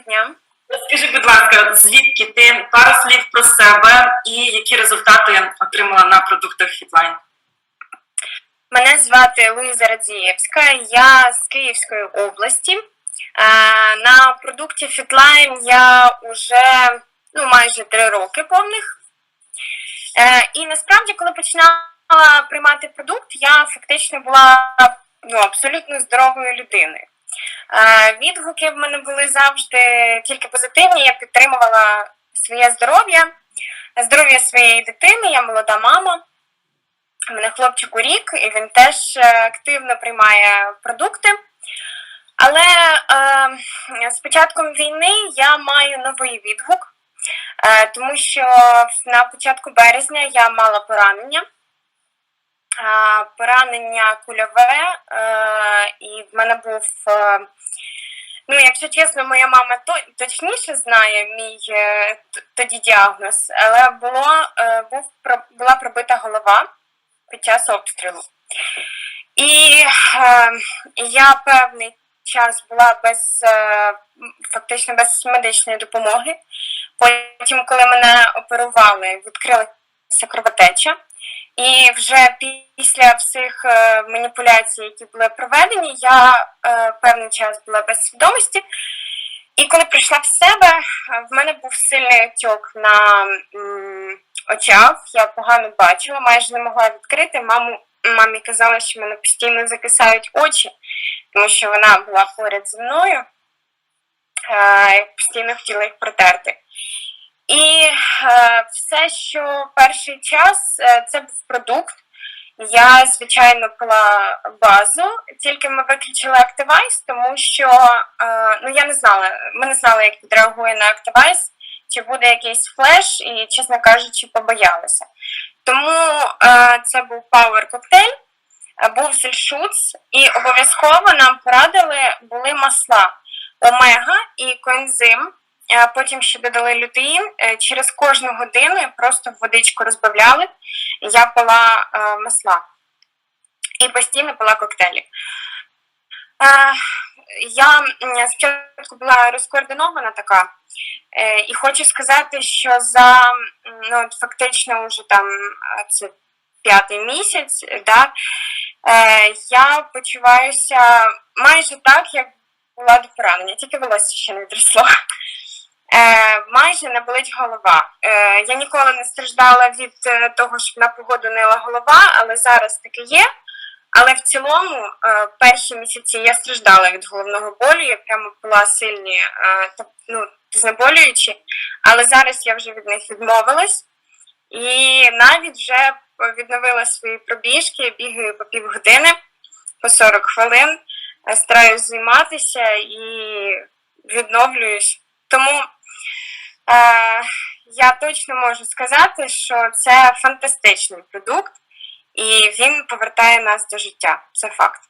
дня. Скажи, будь ласка, звідки ти пару слів про себе і які результати отримала на продуктах Фітлайн? Мене звати Луїза Радзієвська, я з Київської області. Е, На продукті Fitline я вже ну, майже три роки повних. Е, І насправді, коли починала приймати продукт, я фактично була ну, абсолютно здоровою людиною. Відгуки в мене були завжди тільки позитивні. Я підтримувала своє здоров'я, здоров'я своєї дитини, я молода мама. У мене хлопчику рік, і він теж е, активно приймає продукти. Але е, з початком війни я маю новий відгук, е, тому що на початку березня я мала поранення. Поранення кульове, е, і в мене був. Е, Ну, якщо чесно, моя мама точніше знає мій е, тоді діагноз, але було, був, була пробита голова під час обстрілу. І я певний час була без фактично без медичної допомоги. Потім, коли мене оперували, відкрилася кровотеча. І вже після всіх е, маніпуляцій, які були проведені, я е, певний час була без свідомості. І коли прийшла в себе, е, в мене був сильний отек на очах. Я погано бачила, майже не могла відкрити. Маму мамі казала, що мене постійно закисають очі, тому що вона була поряд зі мною. Постійно хотіла їх протерти. І е, все, що перший час, е, це був продукт. Я, звичайно, пила базу, тільки ми виключили Activize, тому що е, ну, я не знала, ми не знали, як відреагує на Activize, чи буде якийсь флеш, і, чесно кажучи, побоялися. Тому це був Power е, був зельшуц, і обов'язково нам порадили були масла омега і коензим. Потім ще додали лютеїн. Е, Через кожну годину просто в водичку розбавляли. Я пила е, масла і постійно пила коктейлі. Е, Я спочатку була розкоординована така, і хочу сказати, що за ну, фактично вже там це п'ятий місяць, да, я почуваюся майже так, як була до поранення, тільки волосся ще не трясло. Е, майже не болить голова. Е, я ніколи не страждала від е, того, що на погоду нила голова, але зараз таке є. Але в цілому, е, перші місяці я страждала від головного болю, я прямо була сильні, е, ну, знеболюючі, але зараз я вже від них відмовилась і навіть вже відновила свої пробіжки, бігаю по півгодини, по 40 хвилин, е, стараюсь займатися і відновлююсь. Тому я точно можу сказати, що це фантастичний продукт, і він повертає нас до життя. Це факт.